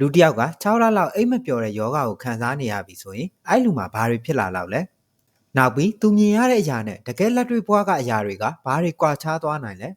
လူတစ်ယောက်က6လလောက်အိတ်မပျော်တဲ့ယောဂကိုခံစားနေရပြီဆိုရင်အဲ့လူမှာဘာတွေဖြစ်လာလောက်လဲနောက်ပြီးသူမြင်ရတဲ့အရာနဲ့တကယ်လက်တွေ့ဘဝကအရာတွေကဘာတွေကွာခြားသွားနိုင်လဲ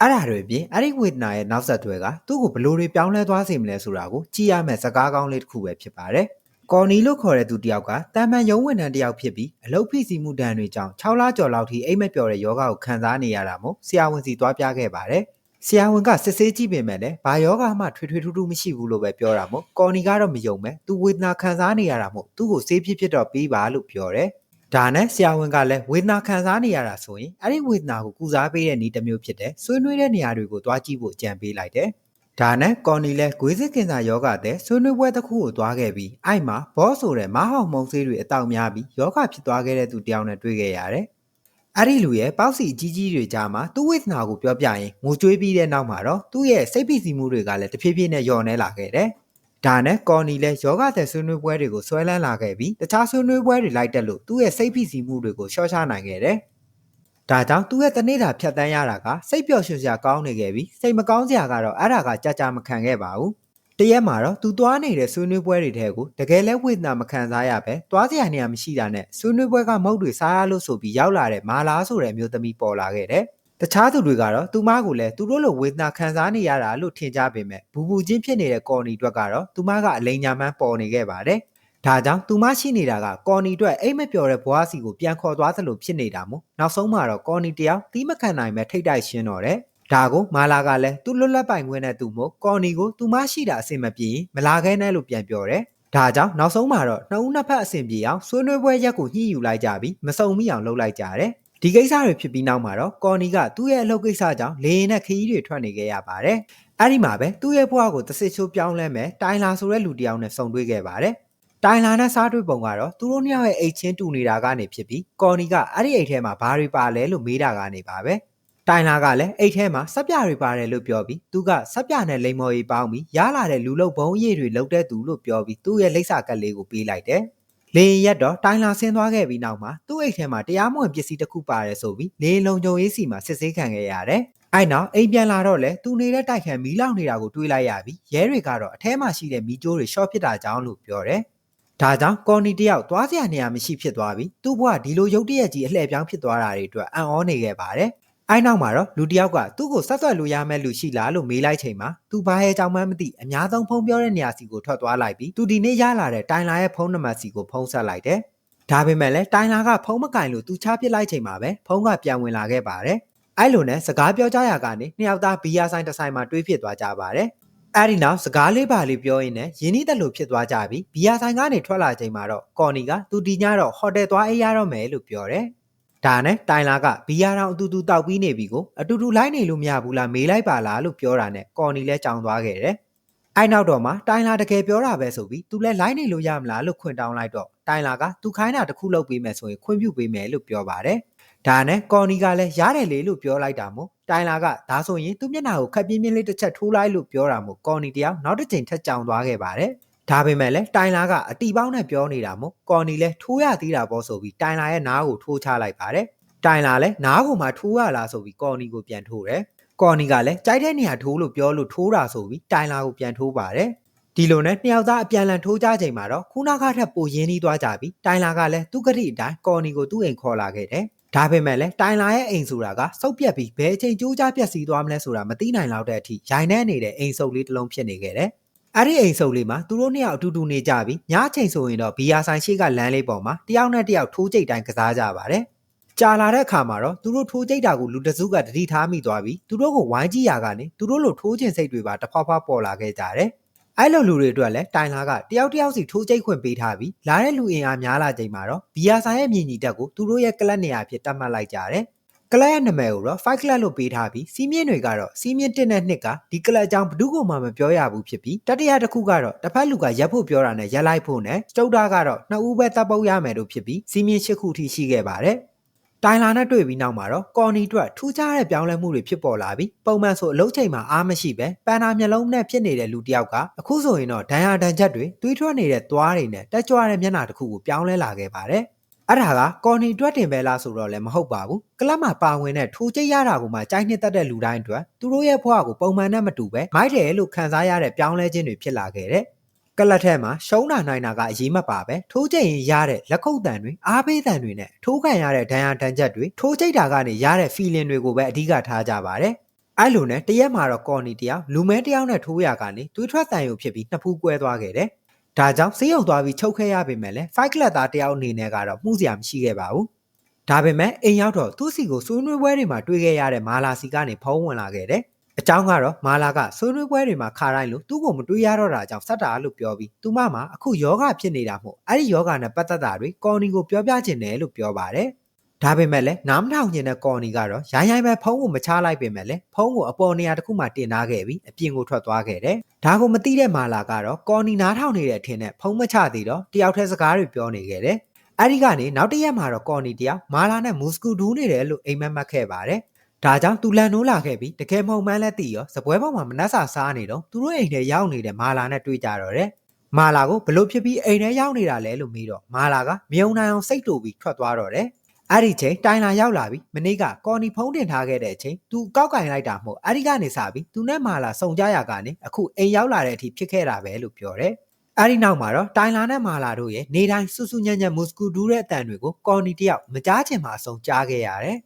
အဲ့ဒါတွေအပြင်အဲ့ဒီဝေဒနာရဲ့နောက်ဆက်တွဲကသူ့ကိုဘယ်လိုတွေပြောင်းလဲသွားစေမလဲဆိုတာကိုကြည့်ရမယ့်စကားကောင်းလေးတစ်ခုပဲဖြစ်ပါတယ်ကော်နီလို့ခေါ်တဲ့သူတစ်ယောက်ကတာမန်ရုံးဝန်ထမ်းတစ်ယောက်ဖြစ်ပြီးအလုပ်ဖိစီးမှုဒဏ်တွေကြောင့်6လကျော်လောက်ထိအိတ်မပျော်တဲ့ယောဂကိုခံစားနေရတာမို့ဆရာဝန်စီသွားပြခဲ့ပါတယ်။ ဆရာဝန်ကစစ်ဆေးကြည့်ပေမဲ့လည်းဘာယောဂမှထွေထွေထူးထူးမရှိဘူးလို့ပဲပြောတာမို့ကော်နီကတော့မယုံမဲ့သူဝေဒနာခံစားနေရတာမို့သူ့ကိုဆေးဖြစ်ဖြစ်တော့ပြီးပါလို့ပြောတယ်။ဒါနဲ့ဆရာဝန်ကလည်းဝေဒနာခံစားနေရတာဆိုရင်အဲ့ဒီဝေဒနာကိုကုစားပေးတဲ့နည်းတစ်မျိုးဖြစ်တဲ့ဆွေးနွေးတဲ့နေရာတွေကိုတွားကြည့်ဖို့ကြံပေးလိုက်တယ်။ဒါနဲ့ကော်နီလဲဂွေးစစ်ကင်ဆာယောဂတဲ့ဆွေးနွေးပွဲတစ်ခုကိုတွားခဲ့ပြီးအဲ့မှာဘောဆိုတဲ့မဟောင်မုံဆေးတွေအတောက်များပြီးယောဂဖြစ်သွားခဲ့တဲ့သူတယောက်နဲ့တွေ့ခဲ့ရတယ်။ အဲ့ဒီလူရဲ့ပေါက်စီအကြီးကြီးတွေကြားမှာသူ့ဝေဒနာကိုပြောပြရင်ငိုကြွေးပြီးတဲ့နောက်မှာတော့သူ့ရဲ့စိတ်ဖိစီးမှုတွေကလည်းတဖြည်းဖြည်းနဲ့လျော့နေလာခဲ့တယ်။ဒါနဲ့ကော်နီလဲယောဂတဲ့ဆွေးနွေးပွဲတွေကိုဆွဲလန်းလာခဲ့ပြီးတခြားဆွေးနွေးပွဲတွေလိုက်တက်လို့သူ့ရဲ့စိတ်ဖိစီးမှုတွေကိုရှော့ချနိုင်ခဲ့တယ်။ဒါကြောင့်သူ့ရဲ့တနေ့တာဖြတ်တန်းရတာကစိတ်ပျော်ရွှင်စရာကောင်းနေခဲ့ပြီးစိတ်မကောင်းစရာကတော့အဲ့ဒါကကြာကြာမခံခဲ့ပါဘူး။ တရက်မှာတော့သူသွားနေတဲ့ဆွေးနွေးပွဲတွေထဲကိုတကယ်လဲဝေဒနာမခံစားရပဲသွားစရာနေရာမရှိတာနဲ့ဆွေးနွေးပွဲကမုတ်တွေစားရလို့ဆိုပြီးရောက်လာတဲ့မာလာဆိုတဲ့အမျိုးသမီးပေါ်လာခဲ့တယ်။တခြားသူတွေကတော့သူမကိုလည်းသူတို့လိုဝေဒနာခံစားနေရတာလို့ထင်ကြပေမဲ့ဘူဘူချင်းဖြစ်နေတဲ့ကော်နီအတွက်ကတော့သူမကအလိန်ညာမှန်းပေါ်နေခဲ့ပါတယ်။ဒါကြောင့်သူမရှိနေတာကကော်နီအတွက်အိမ်မပျော်တဲ့ဘွားစီကိုပြန်ခေါ်သွားသလိုဖြစ်နေတာမို့နောက်ဆုံးမှာတော့ကော်နီတယောက်တီးမခံနိုင်ပဲထိတ်တိုက်ရှင်းတော့တယ်။ ဒါကိုမာလာကလည်းသူ့လွတ်လပ်ပိုင်ခွင့်နဲ့သူ့မို့ကော်နီကိုသူမရှိတာအဆင်မပြေရင်မလာခဲနဲ့လို့ပြန်ပြောတယ်။ဒါကြောင့်နောက်ဆုံးမှာတော့နှစ်ဦးနှစ်ဖက်အဆင်ပြေအောင်ဆွေးနွေးပွဲရက်ကိုညှိယူလိုက်ကြပြီးမစုံမိအောင်လုပ်လိုက်ကြတယ်။ဒီကိစ္စတွေဖြစ်ပြီးနောက်မှာတော့ကော်နီကသူ့ရဲ့အလုပ်ကိစ္စကြောင့်လေရင်နဲ့ခရီးတွေထွက်နေခဲ့ရပါတယ်။အဲ့ဒီမှာပဲသူ့ရဲ့ဘဝကိုတစ်စစ်ချိုးပြောင်းလဲမဲ့တိုင်လာဆိုတဲ့လူတစ်ယောက်နဲ့ဆုံတွေ့ခဲ့ပါတယ်။တိုင်လာနဲ့စားတွေ့ပုံကတော့သူတို့နှစ်ယောက်ရဲ့အိတ်ချင်းတူနေတာကနေဖြစ်ပြီးကော်နီကအဲ့ဒီအိတ်ထဲမှာဘာတွေပါလဲလို့မေးတာကနေပါပဲ။ တိုင်လာကလည်းအိတ်ထဲမှာစက်ပြတွေပါတယ်လို့ပြောပြီးသူကစက်ပြနဲ့လိမ္မော်ရီပေါင်းပြီးရလာတဲ့လူလုတ်ဘုံအရေးတွေလုတ်တဲ့သူလို့ပြောပြီးသူ့ရဲ့လိပ်စာကတ်လေးကိုပေးလိုက်တယ်။လေရင်ရက်တော့တိုင်လာဆင်းသွားခဲ့ပြီးနောက်မှာသူ့အိတ်ထဲမှာတရားမဝင်ပစ္စည်းတစ်ခုပါတယ်ဆိုပြီးလေလုံကြုံရေးစီမှာစစ်ဆေးခံခဲ့ရတယ်။အဲ့နောက်အိမ်ပြန်လာတော့လေသူနေတဲ့တိုက်ခန်းမီးလောင်နေတာကိုတွေးလိုက်ရပြီးရဲတွေကတော့အထဲမှာရှိတဲ့မီးကြိုးတွေရှော့ဖြစ်တာကြောင့်လို့ပြောတယ်။ဒါကြောင့်ကော်နီတယောက်သွားစရာနေရာမရှိဖြစ်သွားပြီးသူ့ဘဝဒီလိုရုပ်တရက်ကြီးအလှည့်ပြောင်းဖြစ်သွားတာတွေအတွက်အံ့ဩနေခဲ့ပါတယ်။ အဲ့နောက်မှာတော့လူတယောက်ကသူ့ကိုဆက်သွယ်လို့ရမယ့်လူရှိလားလို့မေးလိုက်ချိန်မှာသူဘာရဲ့ကြောင့်မှမသိအများဆုံးဖုန်းပြောတဲ့နေရာစီကိုထွက်သွားလိုက်ပြီးသူဒီနေ့ရလာတဲ့တိုင်လာရဲ့ဖုန်းနံပါတ်စီကိုဖုန်းဆက်လိုက်တယ်။ဒါပေမဲ့လည်းတိုင်လာကဖုန်းမကင်လို့သူချပစ်လိုက်ချိန်မှာပဲဖုန်းကပြန်ဝင်လာခဲ့ပါတယ်။အဲ့လိုနဲ့စကားပြောကြရကနေနှစ်ယောက်သားဘီယာဆိုင်တစ်ဆိုင်မှာတွေးဖြစ်သွားကြပါတယ်။အဲ့ဒီနောက်စကားလေးပါလေးပြောရင်းနဲ့ရင်းနှီးတယ်လို့ဖြစ်သွားကြပြီးဘီယာဆိုင်ကနေထွက်လာချိန်မှာတော့ကော်နီကသူဒီညတော့ဟိုတယ်သွားအေးရတော့မယ်လို့ပြောတယ်။ ဒါနဲ့တိုင်လာကဘီယာတောင်အတူတူတောက်ပြီးနေပြီကိုအတူတူလိုက်နေလို့မရဘူးလားမေးလိုက်ပါလားလို့ပြောတာနဲ့ကော်နီလည်းကြောင်သွားခဲ့တယ်။အဲ့နောက်တော့မှတိုင်လာတကယ်ပြောတာပဲဆိုပြီးသူလည်းလိုက်နေလို့ရမလားလို့ခွင့်တောင်းလိုက်တော့တိုင်လာကသူခိုင်းတာတစ်ခုလုပ်ပေးမယ်ဆိုရင်ခွင့်ပြုပေးမယ်လို့ပြောပါတယ်။ဒါနဲ့ကော်နီကလည်းရတယ်လေလို့ပြောလိုက်တာမို့တိုင်လာကဒါဆိုရင်သူ့မျက်နှာကိုခက်ပြင်းပြင်းလေးတစ်ချက်ထိုးလိုက်လို့ပြောတာမို့ကော်နီတယောက်နောက်တစ်ချိန်ထက်ကြောင်သွားခဲ့ပါတယ်။ ဒါပေမဲ့လည်းတိုင်လာကအတီပေါင်းနဲ့ပြောနေတာမို့ကော်နီလည်းထိုးရသေးတာပေါ့ဆိုပြီးတိုင်လာရဲ့နားကိုထိုးချလိုက်ပါတယ်။တိုင်လာလည်းနားကိုမှထိုးရလားဆိုပြီးကော်နီကိုပြန်ထိုးတယ်။ကော်နီကလည်းကြိုက်တဲ့နေရာထိုးလို့ပြောလို့ထိုးတာဆိုပြီးတိုင်လာကိုပြန်ထိုးပါတယ်။ဒီလိုနဲ့နှစ်ယောက်သားအပြန်လန်ထိုးကြချိန်မှာတော့ခုနကထက်ပိုရင်းနှီးသွားကြပြီးတိုင်လာကလည်းသူ့ကတိအတိုင်းကော်နီကိုသူ့အိမ်ခေါ်လာခဲ့တယ်။ဒါပေမဲ့လည်းတိုင်လာရဲ့အိမ်ဆိုတာကစုပ်ပြက်ပြီးဘယ်အချိန်ကြိုးကြားပြက်စီးသွားမလဲဆိုတာမသိနိုင်လောက်တဲ့အထိရိုင်နေနေတဲ့အိမ်စုပ်လေးတစ်လုံးဖြစ်နေခဲ့တယ်။ အဲ့ဒီအိမ်စုပ်လေးမှာသူတို့နှစ်ယောက်အတူတူနေကြပြီးညချိန်ဆိုရင်တော့ဘီယာဆိုင်ရှိကလမ်းလေးပေါ်မှာတယောက်နဲ့တယောက်ထိုးကြိတ်တိုင်းကစားကြပါတယ်။ကြာလာတဲ့အခါမှာတော့သူတို့ထိုးကြိတ်တာကိုလူတစုကတတိထားမိသွားပြီးသူတို့ကိုဝိုင်းကြည့်ရကနေသူတို့လိုထိုးခြင်းစိတ်တွေပါတဖွာဖွာပေါ်လာခဲ့ကြတယ်။အဲ့လိုလူတွေအတွက်လည်းတိုင်လာကတယောက်တယောက်စီထိုးကြိတ်ခွင့်ပေးထားပြီးလာတဲ့လူအင်အားများလာချိန်မှာတော့ဘီယာဆိုင်ရဲ့မြင်ညီတက်ကိုသူတို့ရဲ့ကလပ်နေရာဖြစ်တတ်မှတ်လိုက်ကြတယ်။ ကလပ်ရဲ့နာမည်ကိုတော့ fight club လို့ပေးထားပြီးစီးမြင့်တွေကတော့စီးမြင့်1နဲ့2ကဒီကလပ်အကြောင်းဘယ်သူမှမပြောရဘူးဖြစ်ပြီးတတိယတစ်ခုကတော့တစ်ဖက်လူကရက်ဖို့ပြောတာနဲ့ရက်လိုက်ဖို့နဲ့စတုတ်တာကတော့နှစ်ဦးပဲတပ်ပုတ်ရမယ်လို့ဖြစ်ပြီးစီးမြင့်၈ခုထိရှိခဲ့ပါတယ်။တိုင်လာနဲ့တွေ့ပြီးနောက်မှာတော့ကော်နီအတွက်ထူးခြားတဲ့ပြောင်းလဲမှုတွေဖြစ်ပေါ်လာပြီးပုံမှန်ဆိုအလုပ်ချိန်မှာအားမရှိပဲပန်နာမျက်လုံးနဲ့ဖြစ်နေတဲ့လူတစ်ယောက်ကအခုဆိုရင်တော့ဒဏ်ရာဒဏ်ချက်တွေတွေးထွက်နေတဲ့သွားတွေနဲ့တက်ကြွတဲ့မျက်နှာတစ်ခုကိုပြောင်းလဲလာခဲ့ပါတယ် အဲ့ဒါကကော်နီတွက်တင်ပဲလားဆိုတော့လည်းမဟုတ်ပါဘူးကလပ်မှာပါဝင်တဲ့ထိုးကျိတ်ရတာကိုမှကြိုက်နှစ်သက်တဲ့လူတိုင်းအတွက်သူတို့ရဲ့ဘဝကိုပုံမှန်နဲ့မတူပဲမိုက်တယ်လို့ခံစားရတဲ့ပြောင်းလဲခြင်းတွေဖြစ်လာခဲ့တဲ့ကလပ်ထဲမှာရှုံးတာနိုင်တာကအရေးမပါပဲထိုးကျိတ်ရင်ရတဲ့လက်ခုပ်တန်တွေအားပေးတန်တွေနဲ့ထိုးခံရတဲ့ဒဏ်ရာဒဏ်ချက်တွေထိုးကျိတ်တာကနေရတဲ့ feeling တွေကိုပဲအဓိကထားကြပါတယ်အဲ့လိုနဲ့တရက်မှာတော့ကော်နီတယောက်လူမဲတယောက်နဲ့ထိုးရကနေသွေးထွက်တန်ရုံဖြစ်ပြီးနှစ်ဖူးကွဲသွားခဲ့တယ်။ ဒါကြောင့်ဆေးရုံသွားပြီးချုပ်ခဲ့ရပေမဲ့လည်း fight club သားတယောက်အနေနဲ့ကတော့မှုစရာမရှိခဲ့ပါဘူး။ဒါပေမဲ့အိမ်ရောက်တော့သူ့စီကိုဆွေးနွေးပွဲတွေမှာတွေ့ခဲ့ရတဲ့မာလာစီကနေဖုံးဝင်လာခဲ့တယ်။အကြောင်းကတော့မာလာကဆွေးနွေးပွဲတွေမှာခါတိုင်းလို့သူ့ကိုမတွေ့ရတော့တာကြောင့်ဆက်တာလို့ပြောပြီးသူမမှာအခုယောဂဖြစ်နေတာမို့အဲ့ဒီယောဂနဲ့ပတ်သက်တာတွေကော်နီကိုပြောပြချင်တယ်လို့ပြောပါတယ်။ ဒါပေမဲ့လည်းနားမထောင်ကျင်တဲ့ကော်နီကတော့ရိုင်းရိုင်းပဲဖုံးကိုမချလိုက်ပေမဲ့လည်းဖုံးကိုအပေါ်နေရာတစ်ခုမှတင်ထားခဲ့ပြီးအပြင်ကိုထွက်သွားခဲ့တယ်။ဒါကိုမသိတဲ့မာလာကတော့ကော်နီနားထောင်နေတဲ့အထင်နဲ့ဖုံးမချသေးတော့တယောက်တည်းစကားတွေပြောနေခဲ့တယ်။အဲဒီကနေနောက်တစ်ရက်မှာတော့ကော်နီတယောက်မာလာနဲ့မူစကူဒူးနေတယ်လို့အိမ်မက်မှတ်ခဲ့ပါတယ်။ဒါကြောင့်သူလန်နိုးလာခဲ့ပြီးတကယ်မဟုတ်မှန်းလည်းသိရောစပွဲပေါ်မှာမနှက်စာစားနေတော့သူတို့အိမ်ထဲရောက်နေတဲ့မာလာနဲ့တွေ့ကြတော့တယ်။မာလာကိုဘလို့ဖြစ်ပြီးအိမ်ထဲရောက်နေတာလဲလို့မေးတော့မာလာကမြုံနိုင်အောင်စိတ်တူပြီးထွက်သွားတော့တယ်။ အဲ့ဒီချိန်တိုင်လာရောက်လာပြီမနေ့ကကော်နီဖုံးတင်ထားခဲ့တဲ့အချိန်သူကောက်ကင်လိုက်တာမဟုတ်အဲ့ဒီကနေစပြီးသူနဲ့မာလာစုံကြရကနေအခုအိမ်ရောက်လာတဲ့အထိဖြစ်ခဲ့တာပဲလို့ပြောတယ်အဲ့ဒီနောက်မှာတော့တိုင်လာနဲ့မာလာတို့ရဲ့နေတိုင်းဆူဆူညံ့ညံ့မုစကူဒူးတဲ့အတန်တွေကိုကော်နီတယောက်မကြားချင်မှအဆုံးကြားခဲ့ရတယ်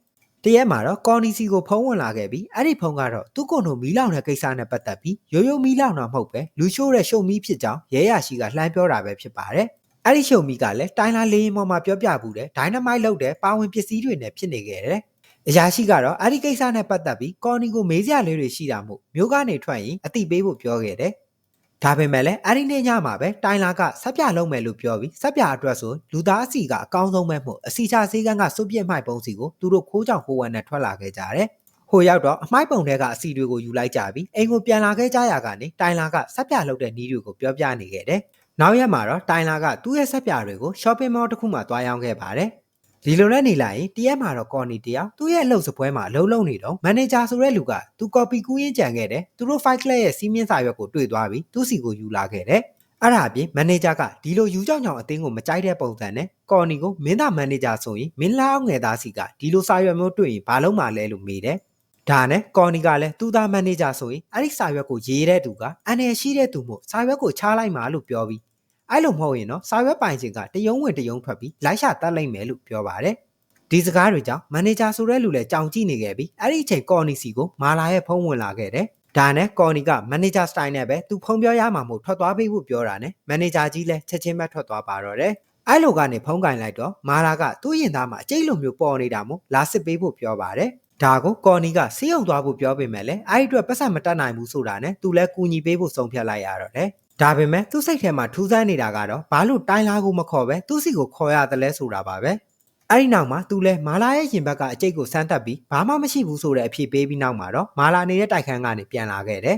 တရက်မှာတော့ကော်နီစီကိုဖုံးဝင်လာခဲ့ပြီးအဲ့ဒီဖုံးကတော့သူ့ကိုယ်တို့မီးလောင်တဲ့ကိစ္စနဲ့ပတ်သက်ပြီးရိုးရိုးမီးလောင်တာမဟုတ်ပဲလူရှိုးတဲ့ရှုံမီးဖြစ်ကြောင်းရဲရရှိကလှမ်းပြောတာပဲဖြစ်ပါတယ် အဲ့ဒီရှုံမီကလည်းတိုင်လာလေးရင်ပေါ်မှာပြောပြဘူးတဲ့ဒိုင်နမိုက်လုပ်တဲ့ပါဝင်ပစ္စည်းတွေနဲ့ဖြစ်နေခဲ့တယ်။အရာရှိကတော့အဲ့ဒီကိစ္စနဲ့ပတ်သက်ပြီးကော်နီကိုမေးစရာလေးတွေရှိတာမို့မျိုးကနေထွက်ရင်အတိပေးဖို့ပြောခဲ့တယ်။ဒါပေမဲ့လည်းအဲ့ဒီနေ့ညမှာပဲတိုင်လာကဆက်ပြလုံးမယ်လို့ပြောပြီးဆက်ပြအတွက်ဆိုလူသားအစီကအကောင်းဆုံးပဲမို့အစီချဆေးကန်းကစုပ်ပြစ်မှိုက်ပုံစီကိုသူတို့ခိုးကြောင်ခိုးဝဲနဲ့ထွက်လာခဲ့ကြတယ်။ဟိုရောက်တော့အမိုက်ပုံတွေကအစီတွေကိုယူလိုက်ကြပြီးအိမ်ကိုပြန်လာခဲ့ကြရကနေတိုင်လာကဆက်ပြလုပ်တဲ့နီးတွေကိုပြောပြနေခဲ့တယ်။ နောက်ရက်မှာတော့တိုင်လာကသူ့ရဲ့ဆက်ပြတွေကို shopping mall တစ်ခုမှသွားရောင်းခဲ့ပါတယ်။ဒီလိုနဲ့နေလိုက်ရင်တရက်မှာတော့ကော်နီတယောက်သူ့ရဲ့အလုပ်စပွဲမှာအလုပ်လုပ်နေတော့မန်နေဂျာဆိုတဲ့လူကသူ copy ကူးရင်းကြံခဲ့တယ်။သူတို့ fight club ရဲ့စီးမင်းစာရွက်ကိုတွေ့သွားပြီးသူ့စီကိုယူလာခဲ့တယ်။အဲ့ဒါအပြင်မန်နေဂျာကဒီလိုယူကြောင်ကြောင်အသင်းကိုမကြိုက်တဲ့ပုံစံနဲ့ကော်နီကိုမင်းသားမန်နေဂျာဆိုရင်မင်းလာအောင်ငယ်သားစီကဒီလိုစာရွက်မျိုးတွေ့ရင်ဘာလုပ်မှလဲလို့မေးတယ်။ ဒါနဲ့ကော်နီကလည်းသူသားမန်နေဂျာဆိုရင်အဲ့ဒီစာရွက်ကိုရေးတဲ့သူကအန်ရရှိတဲ့သူမို့စာရွက်ကိုချလိုက်မှာလို့ပြောပြီးအဲ့လိုမဟုတ်ရင်တော့စာရွက်ပိုင်ရှင်ကတယုံဝင်တယုံထွက်ပြီးလိုက်ရှာတတ်လိုက်မယ်လို့ပြောပါတယ်ဒီစကားတွေကြောင့်မန်နေဂျာဆိုတဲ့လူလည်းကြောင်ကြည့်နေခဲ့ပြီးအဲ့ဒီအချိန်ကော်နီစီကိုမာလာရဲ့ဖုန်းဝင်လာခဲ့တယ်ဒါနဲ့ကော်နီကမန်နေဂျာစတိုင်နဲ့ပဲသူဖုန်းပြောရမှာမို့ထွက်သွားပေးဖို့ပြောတာနဲ့မန်နေဂျာကြီးလည်းချက်ချင်းပဲထွက်သွားပါတော့တယ်အဲ့လိုကနေဖုန်းကင်လိုက်တော့မာလာကသူ့ရင်သားမှာအကျိတ်လိုမျိုးပေါ်နေတာမို့လာစစ်ပေးဖို့ပြောပါတယ် ဒါကိုကော်နီကဆေးရုံသွားဖို့ပြောပေမဲ့လည်းအဲ့ဒီအတွက်ပတ်စံမတတ်နိုင်ဘူးဆိုတာနဲ့သူလည်းကူညီပေးဖို့ဆုံးဖြတ်လိုက်ရတော့တယ်ဒါပေမဲ့သူ့စိတ်ထဲမှာထူးဆန်းနေတာကတော့ဘာလို့တိုင်လာကိုမခေါ်ပဲသူ့စီကိုခေါ်ရတယ်လဲဆိုတာပါပဲအဲ့ဒီနောက်မှာသူလဲမာလာရဲ့ရင်ဘက်ကအကျိတ်ကိုစမ်းတက်ပြီးဘာမှမရှိဘူးဆိုတဲ့အဖြေပေးပြီးနောက်မှာတော့မာလာနေတဲ့တိုက်ခန်းကနေပြန်လာခဲ့တယ်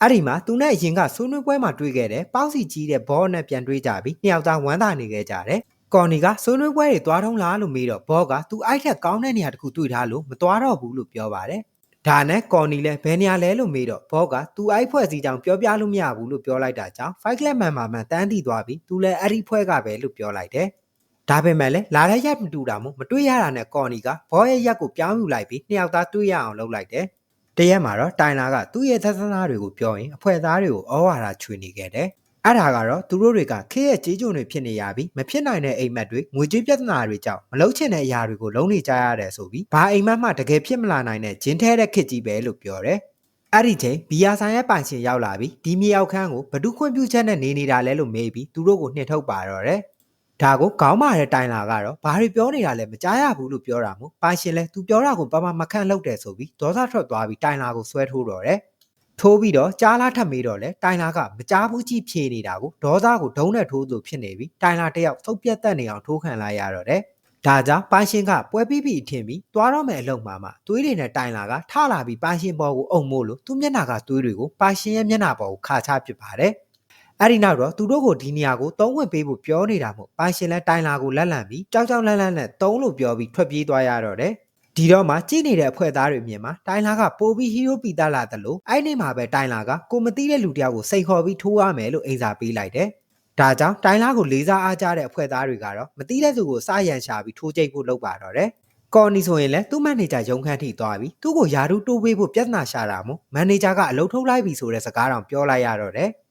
အဲ့ဒီမှာသူနဲ့အရင်ကဆွေးနွေးပွဲမှာတွေ့ခဲ့တဲ့ပေါက်စီကြီးတဲ့ဘောနဲ့ပြန်တွေ့ကြပြီးနှစ်ယောက်သားဝမ်းသာနေခဲ့ကြတယ် ကော်နီကဆွေးနွေးပွဲတွေသွားထုံးလားလို့မေးတော့ဘောကသူအိုက်ထက်ကောင်းတဲ့နေရာတစ်ခုတွေ့ထားလို့မသွားတော့ဘူးလို့ပြောပါတယ်ဒါနဲ့ကော်နီလည်းဘယ်နေရာလဲလို့မေးတော့ဘောကသူအိုက်ဖွဲ့စည်းကြောင်ပြောပြလို့မရဘူးလို့ပြောလိုက်တာကြောင့် Fight Club မှန်မှန်မှန်တန်းတည်သွားပြီးသူလည်းအဲ့ဒီဖွဲ့ကပဲလို့ပြောလိုက်တယ်။ဒါပေမဲ့လည်းလာတဲ့ရက်မတူတာမို့မတွေ့ရတာနဲ့ကော်နီကဘောရဲ့ရက်ကိုပြောင်းယူလိုက်ပြီးနှစ်ယောက်သားတွေ့ရအောင်လုပ်လိုက်တယ်။တရက်မှာတော့တိုင်လာကသူ့ရဲ့သက်သနာတွေကိုပြောရင်အဖွဲသားတွေကိုဩဝါဒချွေနေခဲ့တယ်။ အဲ့ဒါကတော့သူတို့တွေကခေရဲ့ကြေးကြုံတွေဖြစ်နေရပြီးမဖြစ်နိုင်တဲ့အိမ်မက်တွေငွေကြေးပြဿနာတွေကြောင့်မလုံးချင်တဲ့အရာတွေကိုလုံးနေကြရတယ်ဆိုပြီးဘာအိမ်မက်မှတကယ်ဖြစ်မလာနိုင်တဲ့ဂျင်းထဲတဲ့ခစ်ကြီးပဲလို့ပြောတယ်။အဲ့ဒီချိန်ဘီယာဆိုင်ရဲ့ပိုင်ရှင်ရောက်လာပြီးဒီမြေရောက်ခန်းကိုဘဒုခွင့်ပြုချက်နဲ့နေနေတာလဲလို့မေးပြီးသူတို့ကိုနှင်ထုတ်ပါတော့တယ်။ဒါကိုခေါင်းမာတဲ့တိုင်လာကတော့ဘာတွေပြောနေတာလဲမကြားရဘူးလို့ပြောတာမို့ပိုင်ရှင်လဲသူပြောတာကိုပပမခန့်လုပ်တယ်ဆိုပြီးဒေါသထွက်သွားပြီးတိုင်လာကိုဆွဲထိုးတော့တယ်။ ထိုးပြီးတော့ကြားလာထပ်မေးတော့လဲတိုင်လာကမကြားဘူးကြည့်ဖြေနေတာကိုဒေါသကိုဒုံးနဲ့ထိုးလို့ဖြစ်နေပြီးတိုင်လာတယောက်သုတ်ပြတ်တက်နေအောင်ထိုးခံလိုက်ရတော့တယ်။ဒါကြောင့်ပိုင်ရှင်ကပွဲပြီးပြီးထင်ပြီးသွားတော့မယ်အလုံးမှာမှသွေးတွေနဲ့တိုင်လာကထလာပြီးပိုင်ရှင်ပေါ်ကိုအုံမို့လို့သူ့မျက်နှာကသွေးတွေကိုပိုင်ရှင်ရဲ့မျက်နှာပေါ်ကိုခါချပစ်ပါတယ်။အဲ့ဒီနောက်တော့သူတို့ကိုဒီနေရာကိုသုံးဝင်ပေးဖို့ပြောနေတာမို့ပိုင်ရှင်လဲတိုင်လာကိုလက်လန့်ပြီးကြောက်ကြောက်လန့်လန့်နဲ့သုံးလို့ပြောပြီးထွက်ပြေးသွားရတော့တယ်။ ဒီတော့မှကြည့်နေတဲ့အဖွဲ့သားတွေမြင်မှာတိုင်လာကပိုပြီးဟီးရိုးပီတာလာတယ်လို့အဲ့ဒီမှာပဲတိုင်လာကကိုမသိတဲ့လူတယောက်ကိုစိန်ခေါ်ပြီးထိုးရမယ်လို့အိမ်စာပေးလိုက်တယ်။ဒါကြောင့်တိုင်းလားကိုလေးစားအားကြတဲ့အဖွဲ့သားတွေကတော့မတိတဲ့သူကိုစရန်ရှာပြီးထိုးကြိတ်ဖို့လုပ်ပါတော့တယ်။ကော်နီဆိုရင်လည်းသူ့မန်နေဂျာရုံခန်းထိသွားပြီးသူ့ကိုယာရုတိုးပေးဖို့ပြဿနာရှာတာမို့မန်နေဂျာကအလုပ်ထုတ်လိုက်ပြီဆိုတဲ့စကားတောင်ပြောလိုက်ရတော့တယ်။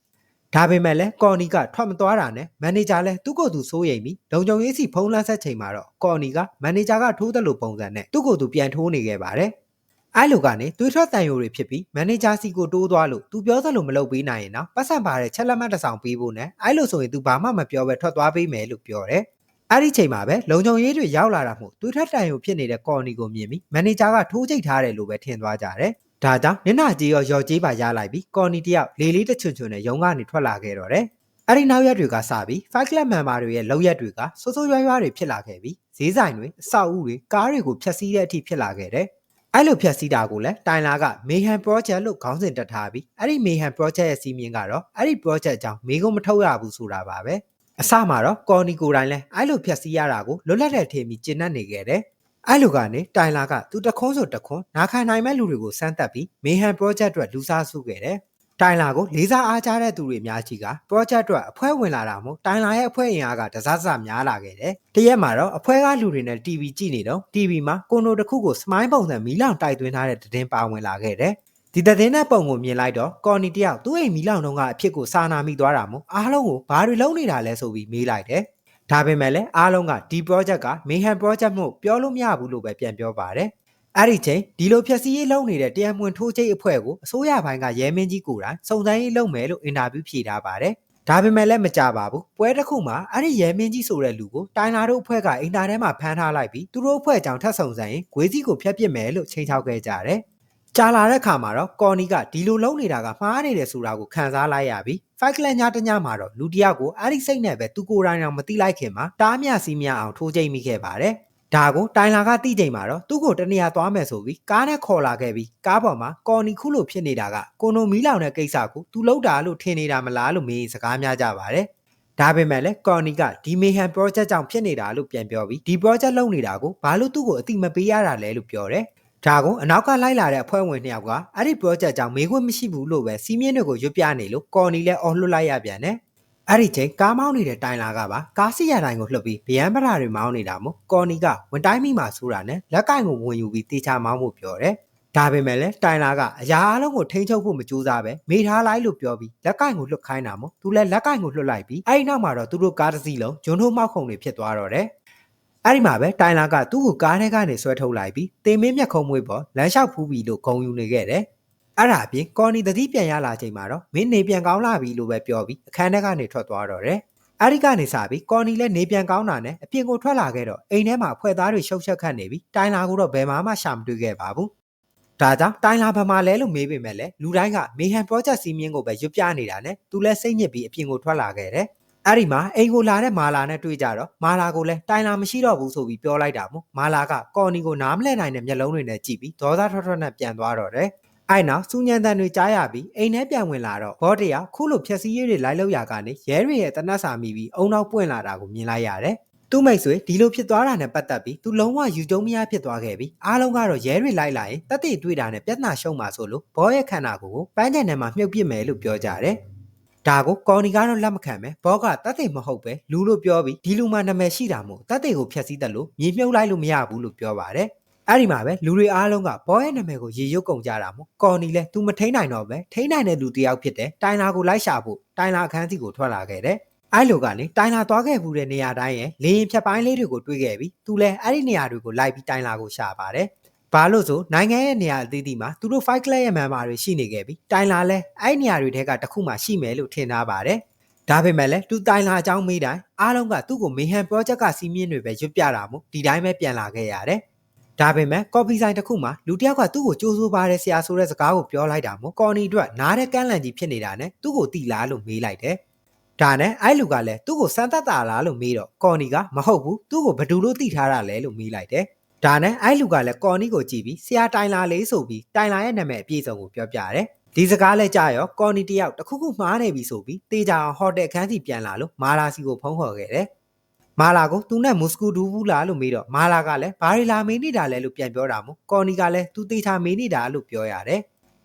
ဒါပေမဲ့လည်းကော်နီကထွက်မသွားတာနဲ့မန်နေဂျာလည်းသူ့ကိုယ်သူစိုးရိမ်ပြီးလုံခြုံရေးစီဖုံးလန်းဆက်ချိန်မှာတော့ကော်နီကမန်နေဂျာကထိုးတယ်လို့ပုံစံနဲ့သူ့ကိုယ်သူပြန်ထိုးနေခဲ့ပါတယ်။အဲလိုကနေသွေးထွက်တန်ယိုတွေဖြစ်ပြီးမန်နေဂျာစီကိုတိုးသွားလို့သူပြောသလိုမလုပ်ပေးနိုင်ရင်တော့ပတ်စံပါတဲ့ချက်လက်မှတ်တစ်ဆောင်ပေးဖို့နဲ့အဲလိုဆိုရင်သူဘာမှမပြောဘဲထွက်သွားပေးမယ်လို့ပြောတယ်။အဲ့ဒီချိန်မှာပဲလုံခြုံရေးတွေရောက်လာတာမို့သွေးထွက်တန်ယိုဖြစ်နေတဲ့ကော်နီကိုမြင်ပြီးမန်နေဂျာကထိုးချိတ်ထားတယ်လို့ပဲထင်သွားကြတယ်။ ဒါကြောင့်နင်နာကြီးရောရော်ကြီးပါရလိုက်ပြီးကော်နီတယောက်လေးလေးတချွန်ချွန်နဲ့ရုံကနေထွက်လာခဲ့တော့တယ်။အဲ့ဒီနောက်ရက်တွေကစပြီး Fight Club member တွေရဲ့လောက်ရက်တွေကစိုးစိုးရွားရွားတွေဖြစ်လာခဲ့ပြီးဈေးဆိုင်တွေအဆောက်အဦတွေကားတွေကိုဖျက်ဆီးတဲ့အထိဖြစ်လာခဲ့တယ်။အဲ့လိုဖျက်ဆီးတာကိုလည်းတိုင်လာက Mayhem Project လို့ခေါင်းစဉ်တက်ထားပြီးအဲ့ဒီ Mayhem Project ရဲ့စီမင်းကတော့အဲ့ဒီ project အကြောင်းမေးခွန်းမထုတ်ရဘူးဆိုတာပါပဲ။အစမှာတော့ကော်နီကိုတိုင်းလဲအဲ့လိုဖျက်ဆီးရတာကိုလွတ်လပ်တဲ့ထင်ပြီးကျင့်တတ်နေခဲ့တယ်။ အဲ့လိုကနေတိုင်လာကသူတခွန်းဆိုတခွန်းနာခံနိုင်မဲ့လူတွေကိုစမ်းသပ်ပြီး Mayhem Project အတွက်လူစားစုခဲ့တယ်။တိုင်လာကိုလေးစားအားကြတဲ့သူတွေအများကြီးက project အတွက်အဖွဲ့ဝင်လာတာမို့တိုင်လာရဲ့အဖွဲ့အင်အားကတစားစများလာခဲ့တယ်။တရက်မှာတော့အဖွဲ့ကလူတွေနဲ့ TV ကြည့်နေတော့ TV မှာကိုနိုတစ်ခုကို smile ပုံစံမီးလောင်တိုက်သွင်းထားတဲ့သတင်းပါဝင်လာခဲ့တယ်။ဒီသတင်းတဲ့ပုံကိုမြင်လိုက်တော့ကော်နီတယောက်သူ့အိမ်မီးလောင်တုန်းကအဖြစ်ကိုစာနာမိသွားတာမို့အားလုံးကိုဘာတွေလုပ်နေတာလဲဆိုပြီးမေးလိုက်တယ်။ ဒါပေမဲ့လည်းအားလုံးကဒီ project က Mayhem project မို့ပြောလို့မရဘူးလို့ပဲပြန်ပြောပါတယ်။အဲ့ဒီချိန်ဒီလိုဖြက်စီးရေးလုပ်နေတဲ့တရားမဝင်ထိုးချိတ်အဖွဲ့ကိုအစိုးရဘိုင်းကရဲမင်းကြီးကိုယ်တိုင်စုံစမ်းရေးလုပ်မယ်လို့အင်တာဗျူးဖြေထားပါတယ်။ဒါပေမဲ့လည်းမကြပါဘူး။ပွဲတစ်ခုမှာအဲ့ဒီရဲမင်းကြီးဆိုတဲ့လူကိုတိုင်လာတို့အဖွဲ့ကအင်တာထဲမှာဖမ်းထားလိုက်ပြီးသူတို့အဖွဲ့ကြောင့်ထပ်ဆောင်စမ်းရင်ဂွေးစီကိုဖျက်ပစ်မယ်လို့ချိန်ချောက်ခဲ့ကြတယ်။ ကြာလာတဲ့ခါမှာတော့ကော်နီကဒီလိုလုံးနေတာကမှားနေတယ်ဆိုတာကိုခံစားလိုက်ရပြီးဖိုက်ကလန်ညတညမှာတော့လူတယောက်ကိုအဲ့ဒီစိတ်နဲ့ပဲသူကိုယ်တိုင်အောင်မသိလိုက်ခင်မှာတားမြစီမြအောင်ထိုးချိတ်မိခဲ့ပါတယ်။ဒါကိုတိုင်လာကတိချိန်မှာတော့သူ့ကိုတနေရာသွားမယ်ဆိုပြီးကားနဲ့ခေါ်လာခဲ့ပြီးကားပေါ်မှာကော်နီခုလိုဖြစ်နေတာကကိုနိုမီလောင်တဲ့ကိစ္စကိုသူလောက်တာလို့ထင်နေတာမလားလို့မေးစကားများကြပါတယ်။ဒါပေမဲ့လည်းကော်နီကဒီမေဟန် project ကြောင့်ဖြစ်နေတာလို့ပြန်ပြောပြီးဒီ project လုပ်နေတာကိုဘာလို့သူ့ကိုအတိမပေးရတာလဲလို့ပြောတယ်။ ဒါကိုအနောက်ကလိုက်လာတဲ့အဖွဲ့ဝင်နှစ်ယောက်ကအဲ့ဒီ project ကြောင့်မေးခွန်းမရှိဘူးလို့ပဲစီးမြင့်တွေကိုရွတ်ပြနေလို့ကော်နီလည်းအော်လွတ်လိုက်ရပြန်တယ်။အဲ့ဒီချိန်ကားမောင်းနေတဲ့တိုင်လာကပါကားစီရတိုင်းကိုလှုပ်ပြီးဗျံပရာတွေမောင်းနေတာမို့ကော်နီကဝန်တိုင်းမိမှဆိုတာနဲ့လက်ကင်ကိုဝင်ယူပြီးတေချာမောင်းဖို့ပြောတယ်။ဒါပေမဲ့လည်းတိုင်လာကအရာအလုံးကိုထိန်းချုပ်ဖို့မကြိုးစားပဲမေထားလိုက်လို့ပြောပြီးလက်ကင်ကိုလွတ်ခိုင်းတာမို့သူလည်းလက်ကင်ကိုလွတ်လိုက်ပြီးအဲ့ဒီနောက်မှာတော့သူတို့ကားတစ်စီးလုံးဂျွန်းထိုးမောက်ခုံတွေဖြစ်သွားတော့တယ်။ အဲ့ဒီမှာပဲတိုင်လာကသူ့ကိုကားထဲကနေဆွဲထုတ်လိုက်ပြီးတင်မင်းမျက်ခုံးမွေးပေါ်လမ်းလျှောက်ဖူးပြီးလို့ဂုံယူနေခဲ့တယ်။အဲ့ဒါအပြင်ကော်နီတတိပြန်ရလာချိန်မှာတော့မင်းနေပြန်ကောင်းလာပြီလို့ပဲပြောပြီးအခန်းထဲကနေထွက်သွားတော့တယ်။အဲ့ဒီကနေစပြီးကော်နီလည်းနေပြန်ကောင်းတာနဲ့အပြင်ကိုထွက်လာခဲ့တော့အိမ်ထဲမှာဖွဲ့သားတွေရှုပ်ချက်ခတ်နေပြီးတိုင်လာကိုတော့ဘယ်မှမှရှာမတွေ့ခဲ့ပါဘူး။ဒါကြောင့်တိုင်လာဘာမှလဲလို့မေးပေမဲ့လည်းလူတိုင်းကမေဟန် project စီမင်းကိုပဲရွတ်ပြနေတာနဲ့သူလည်းစိတ်ညစ်ပြီးအပြင်ကိုထွက်လာခဲ့တယ်။ အဲ့ဒီမှာအိမ်ကိုလာတဲ့မာလာနဲ့တွေ့ကြတော့မာလာကိုလည်းတိုင်လာမရှိတော့ဘူးဆိုပြီးပြောလိုက်တာမို့မာလာကကော်နီကိုနားမလဲနိုင်တဲ့မျက်လုံးတွေနဲ့ကြည့်ပြီးဒေါသထွက်ထွက်နဲ့ပြန်သွားတော့တယ်။အဲ့နောက်စူညံတန်တွေကြားရပြီးအိမ်ထဲပြန်ဝင်လာတော့ဘောတရခုလိုဖြက်စီးရည်တွေလိုက်လောက်ရကနေရဲတွေရဲ့တနတ်စာမိပြီးအုံနောက်ပွင့်လာတာကိုမြင်လိုက်ရတယ်။သူ့မိတ်ဆွေဒီလိုဖြစ်သွားတာနဲ့ပတ်သက်ပြီးသူလုံးဝယူကျုံမရဖြစ်သွားခဲ့ပြီးအားလုံးကတော့ရဲတွေလိုက်လာရင်တက်တိတွေ့တာနဲ့ပြဿနာရှုံးမှာဆိုလို့ဘောရဲ့ခန္ဓာကိုယ်ကိုပန်းချန်ထဲမှာမြုပ်ပစ်မယ်လို့ပြောကြတယ်။ ဒါကိုကော်နီကတော့လက်မခံပဲဘောကတက်တိမဟုတ်ပဲလူလို့ပြောပြီးဒီလူမှနာမည်ရှိတာမို့တက်တိကိုဖျက်ဆီးတယ်လို့မြေမြုပ်လိုက်လို့မရဘူးလို့ပြောပါတယ်။အဲ့ဒီမှာပဲလူတွေအားလုံးကဘောရဲ့နာမည်ကိုရေရုပ်ကုန်ကြတာမို့ကော်နီလဲ तू မထိန်နိုင်တော့ပဲထိန်နိုင်တဲ့လူတစ်ယောက်ဖြစ်တယ်တိုင်လာကိုလိုက်ရှာဖို့တိုင်လာအခန်းစီကိုထွက်လာခဲ့တယ်အဲ့လိုကနေတိုင်လာသွားခဲ့မှုတဲ့နေရာတိုင်းရဲ့လေရင်ဖြတ်ပိုင်းလေးတွေကိုတွေးခဲ့ပြီးသူလဲအဲ့ဒီနေရာတွေကိုလိုက်ပြီးတိုင်လာကိုရှာပါတယ် ဘာလို့ဆိုနိုင်ငံရဲ့နေရာအသီးသီးမှာသူတို့ fight club ရဲ့ member တွေရှိနေခဲ့ပြီးတိုင်လာလဲအဲ့ဒီနေရာတွေထဲကတစ်ခုမှရှိမယ်လို့ထင်ထားပါတယ်ဒါပေမဲ့လည်းသူတိုင်လာအကြောင်းမေးတိုင်းအားလုံးကသူ့ကိုမေဟန် project ကစီးမြင့်တွေပဲရွတ်ပြတာမို့ဒီတိုင်းပဲပြန်လာခဲ့ရတယ်ဒါပေမဲ့ကော်ဖီဆိုင်တစ်ခုမှာလူတစ်ယောက်ကသူ့ကိုကြိုးစိုးပါတယ်ဆရာဆိုတဲ့စကားကိုပြောလိုက်တာမို့ကော်နီအတွက်နားတဲ့ကန်းလန့်ကြီးဖြစ်နေတာနဲ့သူ့ကိုတီလားလို့မေးလိုက်တယ်။ဒါနဲ့အဲ့လူကလည်းသူ့ကိုစမ်းသပ်တာလားလို့မေးတော့ကော်နီကမဟုတ်ဘူးသူ့ကိုဘယ်သူလို့တီထားတာလဲလို့မေးလိုက်တယ်။ ဒါနဲ့အဲ့လူကလည်းကော်နီကိုကြည့်ပြီးဆရာတိုင်လာလေးဆိုပြီးတိုင်လာရဲ့နာမည်အပြည့်စုံကိုပြောပြတယ်။ဒီစကားလဲကြရောကော်နီတယောက်တခုခုမှားနေပြီဆိုပြီးတေးကြအောင်ဟိုတယ်ခန်းစီပြန်လာလို့မာလာစီကိုဖုန်းခေါ်ခဲ့တယ်။မာလာကိုသူနဲ့မုစကူဒူဘူးလားလို့မေးတော့မာလာကလည်းဘာရီလာမေးနေတာလဲလို့ပြန်ပြောတာမို့ကော်နီကလည်းသူတေချာမေးနေတာလို့ပြောရတယ်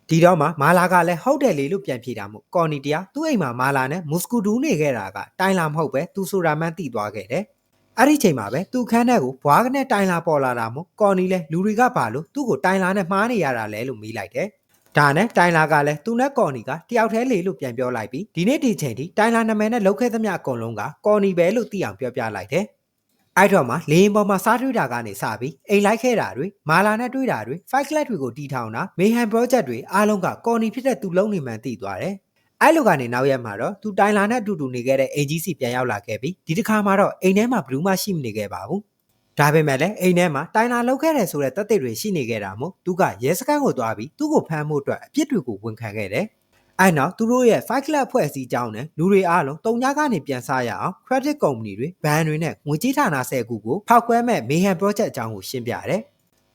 ဒီတော့မှမာလာကလည်းဟုတ်တယ်လေလို့ပြန်ဖြေတာမို့ကော်နီတယောက်သူ့အိမ်မှာမာလာနဲ့မုစကူဒူးနေခဲ့တာကတိုင်လာမဟုတ်ပဲသူဆိုတာမှန်းသိသွားခဲ့တယ်။ အဲ့ဒီချိန်မှာပဲသူခန်းထဲကိုဘွားကနဲ့တိုင်လာပေါ်လာတာမို့ကော်နီလည်းလူတွေကပါလို့သူ့ကိုတိုင်လာနဲ့မှားနေရတာလဲလို့မေးလိုက်တယ်။ဒါနဲ့တိုင်လာကလည်းသူနဲ့ကော်နီကတယောက်တည်းလေလို့ပြန်ပြောလိုက်ပြီးဒီနေ့ဒီချိန်ထိတိုင်လာနာမည်နဲ့လောက်ခဲ့သမျှအကုန်လုံးကကော်နီပဲလို့သိအောင်ပြောပြလိုက်တယ်။အဲ့တော့မှလေရင်ပေါ်မှာစားတွေ့တာကနေစပြီးအိမ်လိုက်ခဲ့တာတွေမာလာနဲ့တွေ့တာတွေ fight club တွေကိုတီထောင်တာမေဟန် project တွေအားလုံးကကော်နီဖြစ်တဲ့သူလုံးနေမှန်သိသွားတယ်။ အဲ့လိုကနေနောက်ရက်မှာတော့သူတိုင်လာနဲ့အတူတူနေခဲ့တဲ့ AGC ပြန်ရောက်လာခဲ့ပြီးဒီတစ်ခါမှာတော့အိမ်ထဲမှာဘယ်သူမှရှိမနေခဲ့ပါဘူး။ဒါပေမဲ့လည်းအိမ်ထဲမှာတိုင်လာလောက်ခဲ့တယ်ဆိုတဲ့တပ်သက်တွေရှိနေခဲ့တာမို့သူကရဲစခန်းကိုသွားပြီးသူ့ကိုဖမ်းဖို့အတွက်အပြစ်တွေကိုဝန်ခံခဲ့တယ်။အဲ့နောက်သူတို့ရဲ့ Fight Club ဖွဲ့စည်းကြောင်းနဲ့လူတွေအားလုံးတုံညာကနေပြန်စားရအောင် credit company တွေဘဏ်တွေနဲ့ငွေကြေးဌာန10ခုကိုဖောက်ခွဲမဲ့ Mayhem Project အကြောင်းကိုရှင်းပြတယ်။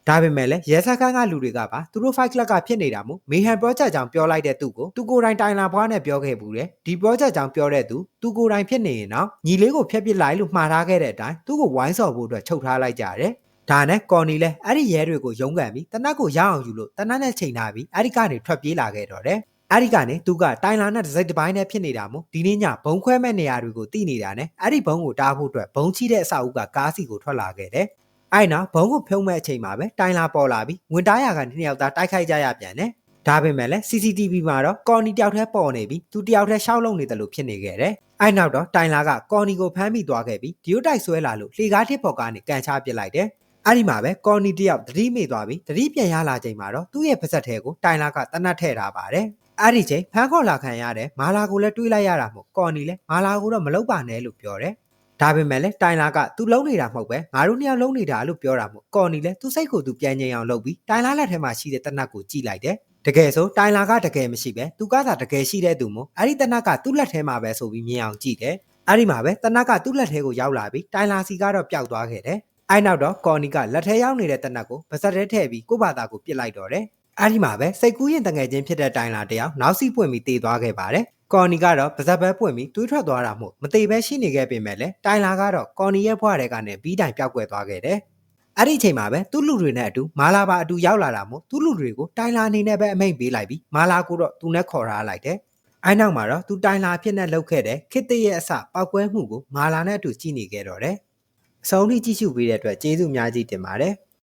ဒါပေမဲ့လည်းရဲစခန်းကလူတွေကပါသူတို့ Fight Club ကဖြစ်နေတာမို့ Mayhem Project အကြောင်းပြောလိုက်တဲ့သူကိုသူကိုယ်တိုင်တိုင်လာဘွားနဲ့ပြောခဲ့ဘူးတယ်။ဒီ project အကြောင်းပြောတဲ့သူသူကိုယ်တိုင်ဖြစ်နေရင်တော့ညီလေးကိုဖျက်ပစ်လိုက်လို့မှားထားခဲ့တဲ့အတိုင်းသူ့ကိုဝိုင်းဆော်ဖို့အတွက်ချုပ်ထားလိုက်ကြတယ်။ဒါနဲ့ကော်နီလဲအဲ့ဒီရဲတွေကိုရုံးကန်ပြီးတနက်ကိုရအောင်ယူလို့တနက်နဲ့ချိန်ထားပြီးအဲ့ဒီကနေထွက်ပြေးလာခဲ့တော့တယ်။အဲ့ဒီကနေသူကတိုင်လာနဲ့တစ်စိတ်တစ်ပိုင်းနဲ့ဖြစ်နေတာမို့ဒီနေ့ညဘုံခွဲမဲ့နေရာတွေကိုတိနေတာနဲ့အဲ့ဒီဘုံကိုတားဖို့အတွက်ဘုံချိတဲ့အဆောက်အဦကကားစီကိုထွက်လာခဲ့တယ်။ အဲ့နောက်ဘုံကိုဖြုံးမဲ့အချိန်မှာပဲတိုင်လာပေါ်လာပြီးဝင်တားရကနေနှစ်ယောက်သားတိုက်ခိုက်ကြရပြန်တယ်။ဒါပေမဲ့လည်း CCTV မှာတော့ကော်နီတယောက်တည်းပေါ်နေပြီးသူတယောက်တည်းရှောက်လုံနေတယ်လို့ဖြစ်နေခဲ့တယ်။အဲ့နောက်တော့တိုင်လာကကော်နီကိုဖမ်းမိသွားခဲ့ပြီးဒီယိုတိုက်ဆွဲလာလို့လှေကားတစ်ပေါ်ကနေကန်ချပစ်လိုက်တယ်။အဲ့ဒီမှာပဲကော်နီတယောက်သတိမေ့သွားပြီးသတိပြန်ရလာချိန်မှာတော့သူ့ရဲ့ပါဇက်ထဲကိုတိုင်လာကတနတ်ထည့်ထားပါတယ်။အဲ့ဒီချိန်ဖမ်းခေါ်လာခံရတဲ့မာလာကိုလည်းတွေးလိုက်ရတာမို့ကော်နီလည်းမာလာကိုတော့မလုပ်ပါနဲ့လို့ပြောတယ်။ ဒါပေမဲ့လည်းတိုင်လာကသူလုံးနေတာမဟုတ်ပဲငါတို့နှစ်ယောက်လုံးနေတာ လို့ပြောတာမို့ကော်နီလည်းသူ့စိတ်ကိုသူပြန်ငြိမ်အောင်လုပ်ပြီးတိုင်လာလက်ထဲမှာရှိတဲ့တနတ်ကိုကြည့်လိုက်တယ်။တကယ်ဆိုတိုင်လာကတကယ်မရှိပဲသူကသာတကယ်ရှိတဲ့သူမို့အဲ့ဒီတနတ်ကသူ့လက်ထဲမှာပဲဆိုပြီးမြင်အောင်ကြည့်တယ်။အဲ့ဒီမှာပဲတနတ်ကသူ့လက်ထဲကိုရောက်လာပြီးတိုင်လာစီကတော့ပျောက်သွားခဲ့တယ်။အဲ့နောက်တော့ကော်နီကလက်ထဲရောက်နေတဲ့တနတ်ကိုပါဇက်ထဲထည့်ပြီးကို့ဘာသာကိုပစ်လိုက်တော့တယ်။ အဲ့ဒီမှာပဲစိတ်ကူးရင်တငယ်ချင်းဖြစ်တဲ့တိုင်လာတယောက်နောက်စီပွင့်ပြီးတေသွားခဲ့ပါတယ်။ကော်နီကတော့ပါဇက်ပဲပွင့်ပြီးတွေးထွက်သွားတာမို့မသေးပဲရှိနေခဲ့ပေမဲ့လည်းတိုင်လာကတော့ကော်နီရဲ့ဘွားတဲ့ကနေပြီးတိုင်ပျောက်ကွယ်သွားခဲ့တယ်။အဲ့ဒီအချိန်မှာပဲသူ့လူတွေနဲ့အတူမာလာပါအတူရောက်လာတာမို့သူ့လူတွေကိုတိုင်လာအနေနဲ့ပဲအမိန့်ပေးလိုက်ပြီးမာလာကိုတော့သူနဲ့ခေါ်ထားလိုက်တယ်။အဲ့နောက်မှာတော့သူတိုင်လာဖြစ်နဲ့လှုပ်ခဲ့တဲ့ခစ်တရဲ့အစပောက်ကွဲမှုကိုမာလာနဲ့အတူကြည့်နေခဲ့တော့တယ်။အဆုံးထိကြည့်ရှုပေးတဲ့အတွက်ကျေးဇူးအများကြီးတင်ပါတယ်။